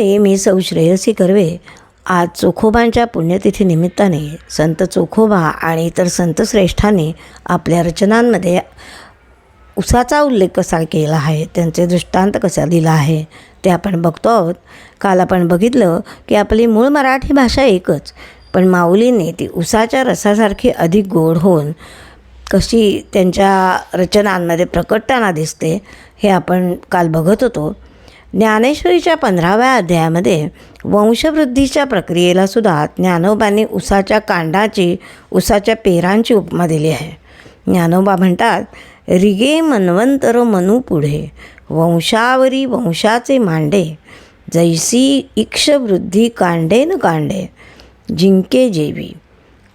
हे मी सौ श्रेयसी कर्वे. आज चोखोबांच्या पुण्यतिथी निमित्ताने संत चोखोबा आणि इतर संतश्रेष्ठांनी आपल्या रचनांमध्ये उसाचा उल्लेख कसा केला आहे त्यांचे दृष्टांत कसा दिला आहे ते आपण बघतो आहोत. काल आपण बघितलं की आपली मूळ मराठी भाषा एकच पण माऊलीने ती उसाच्या रसासारखी अधिक गोड होऊन कशी त्यांच्या रचनांमध्ये प्रकटताना दिसते हे आपण काल बघत होतो. ज्ञानेश्वरीच्या पंधराव्या अध्यायामध्ये वंशवृद्धीच्या प्रक्रियेला सुद्धा ज्ञानोबांनी उसाच्या कांडाची उसाच्या पेरांची उपमा दिली आहे. ज्ञानोबा म्हणतात रिगे मनवंतर मनू पुढे वंशावरी वंशाचे मांडे जैसी इक्षवृद्धी कांडे न कांडे जिंके जेवी.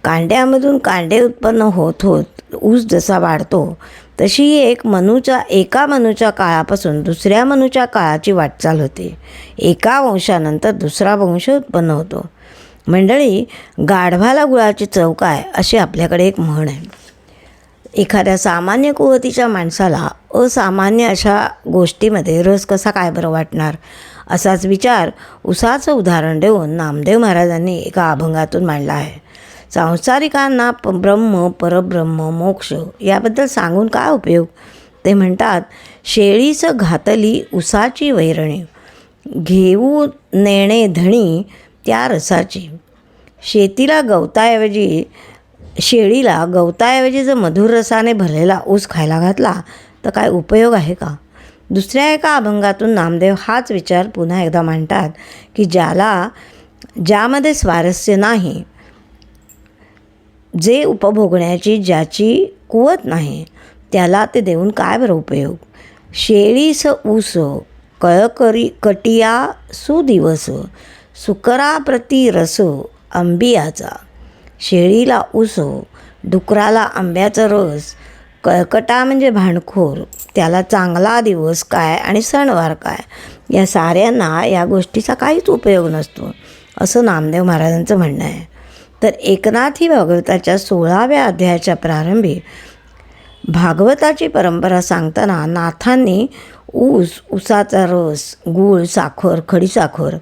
कांड्यामधून कांडे उत्पन्न होत होत ऊस जसा वाढतो तशी एक मनूच्या एका मनूच्या काळापासून दुसऱ्या मनूच्या काळाची वाटचाल होते. एका वंशानंतर दुसरा वंश उत्पन्न होतो. मंडळी गाढवाला गुळाची चव काय अशी आपल्याकडे एक म्हण आहे. एखाद्या सामान्य कुवतीच्या माणसाला असामान्य अशा गोष्टीमध्ये रस कसा काय बरं वाटणार? असाच विचार उसाचं उदाहरण देऊन नामदेव महाराजांनी एका अभंगातून मांडला आहे. सांसारिकांना प ब्रह्म परब्रह्म मोक्ष याबद्दल सांगून काय उपयोग? ते म्हणतात शेळीचं घातली उसाची वैरणी घेऊ नेणे धणी त्या रसाची. शेतीला गवताऐवजी शेळीला गवताऐवजी जर मधुर रसाने भरलेला ऊस खायला घातला तर काय उपयोग आहे का? दुसऱ्या एका अभंगातून नामदेव हाच विचार पुन्हा एकदा मांडतात की ज्याला ज्यामध्ये स्वारस्य नाही जे उपभोगण्याची ज्याची कुवत नाही त्याला ते देऊन काय बरं उपयोग? शेळीस ऊस कळकरी कटिया सुदिवस सुकराप्रती रस आंबियाचा. शेळीला ऊस डुकराला आंब्याचा रस कळकटा म्हणजे भांडखोर त्याला चांगला दिवस काय आणि सणवार काय? या साऱ्यांना या गोष्टीचा काहीच उपयोग नसतो असं नामदेव महाराजांचं म्हणणं आहे. तर एकनाथी भागवताच्या सोळाव्या अध्यायाच्या प्रारंभी भागवताची परंपरा सांगताना नाथांनी ऊस उसाचा रस गूळ साखर खडीसाखर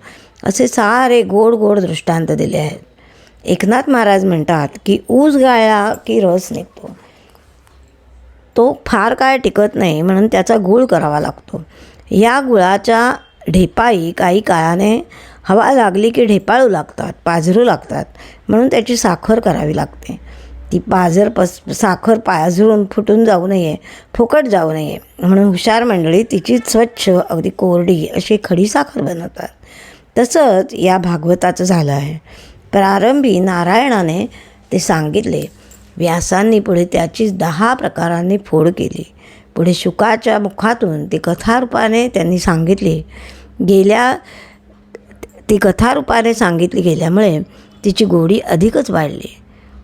असे सारे गोड गोड दृष्टांत दिले आहेत. एकनाथ महाराज म्हणतात की ऊस गाळला की रस निघतो. तो फार काय टिकत नाही म्हणून त्याचा गूळ करावा लागतो. या गुळाच्या ढेपाई काही काळाने हवा लागली की ढेपाळू लागतात पाझरू लागतात. म्हणून त्याची साखर करावी लागते. ती पाझर पस साखर पाझरून फुटून जाऊ नये फुकट जाऊ नये. म्हणून हुशार मंडळी तिची स्वच्छ अगदी कोरडी अशी खडी साखर बनवतात. तसंच या भागवताचं झालं आहे. प्रारंभी नारायणाने ते सांगितले व्यासांनी पुढे त्याची दहा प्रकारांनी फोड केली. पुढे शुकाच्या मुखातून ती कथारूपाने त्यांनी सांगितली गेल्या ती कथारूपाने सांगितली गेल्यामुळे तिची गोडी अधिकच वाढली.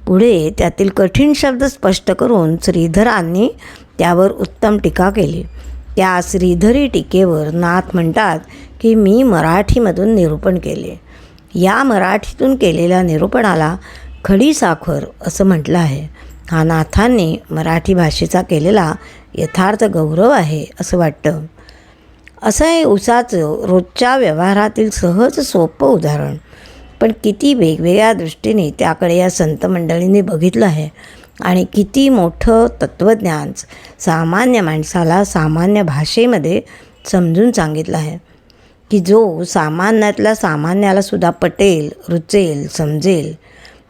पुढे त्यातील कठीण शब्द स्पष्ट करून श्रीधरांनी त्यावर उत्तम टीका केली. त्या श्रीधरी टीकेवर नाथ म्हणतात की मी मराठीमधून निरूपण केले. या मराठीतून केलेल्या निरूपणाला खडी साखर असं म्हटलं आहे. हा नाथांनी मराठी भाषेचा केलेला यथार्थ गौरव आहे असं वाटतं. असं हे उसाचं रोजच्या व्यवहारातील सहज सोपं उदाहरण. पण किती वेगवेगळ्या दृष्टीने त्याकडे या संत मंडळींनी बघितलं आहे. आणि किती मोठं तत्त्वज्ञान सामान्य माणसाला सामान्य भाषेमध्ये समजून सांगितलं आहे. की जो सामान्यातल्या सामान्याला सुद्धा पटेल रुचेल समजेल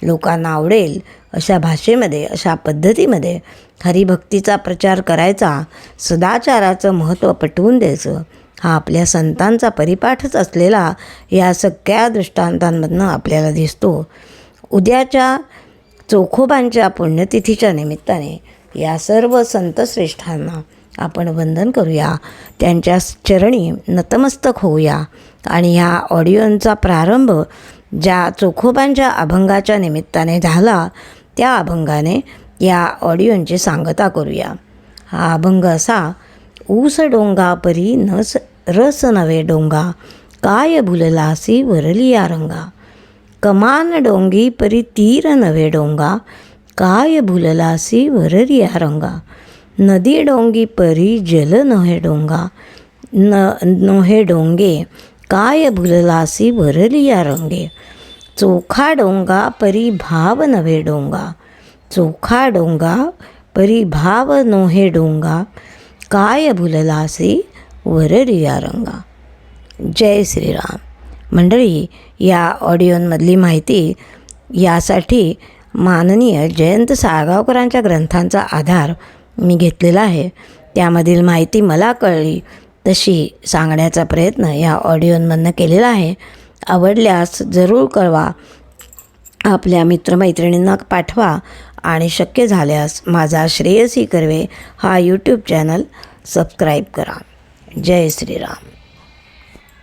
लोकांना आवडेल अशा भाषेमध्ये अशा पद्धतीमध्ये हरिभक्तीचा प्रचार करायचा सदाचाराचं महत्त्व पटवून द्यायचं हा आपल्या संतांचा परिपाठच असलेला या सगळ्या दृष्टांतांमधनं आपल्याला दिसतो. उद्याच्या चोखोबांच्या पुण्यतिथीच्या निमित्ताने या सर्व संतश्रेष्ठांना आपण वंदन करूया. त्यांच्या चरणी नतमस्तक होऊया आणि ह्या ऑडिओंचा प्रारंभ ज्या चोखोबांच्या अभंगाच्या निमित्ताने झाला त्या अभंगाने या ऑडिओंची सांगता करूया. हा अभंग असा ऊस डोंगापरी नस रस नवे डोंगा काय भुललासी वरली या रंगा कमान डोंगी परी तीर नवे डोंगा काय भुललासी वरली या रंगा नदी डोंगी परी जल नहे डोंगा न नोहे डोंगे काय भुललासी भरली या रंगे चोखा डोंगा परी भाव नवे डोंगा चोखा डोंगा परी भाव नोहे डोंगा काय भुललासी वररिया रंगा. जय श्रीराम. मंडळी या ऑडिओमधली माहिती यासाठी माननीय जयंत साळगावकरांच्या ग्रंथांचा आधार मी घेतलेला आहे. त्यामधील माहिती मला कळली तशी सांगण्याचा प्रयत्न या ऑडिओमधनं केलेला आहे. आवडल्यास जरूर कळवा आपल्या मित्रमैत्रिणींना पाठवा आणि शक्य झाल्यास माझा श्रेयसी कर्वे हा यूट्यूब चॅनल सबस्क्राईब करा. जय श्रीराम.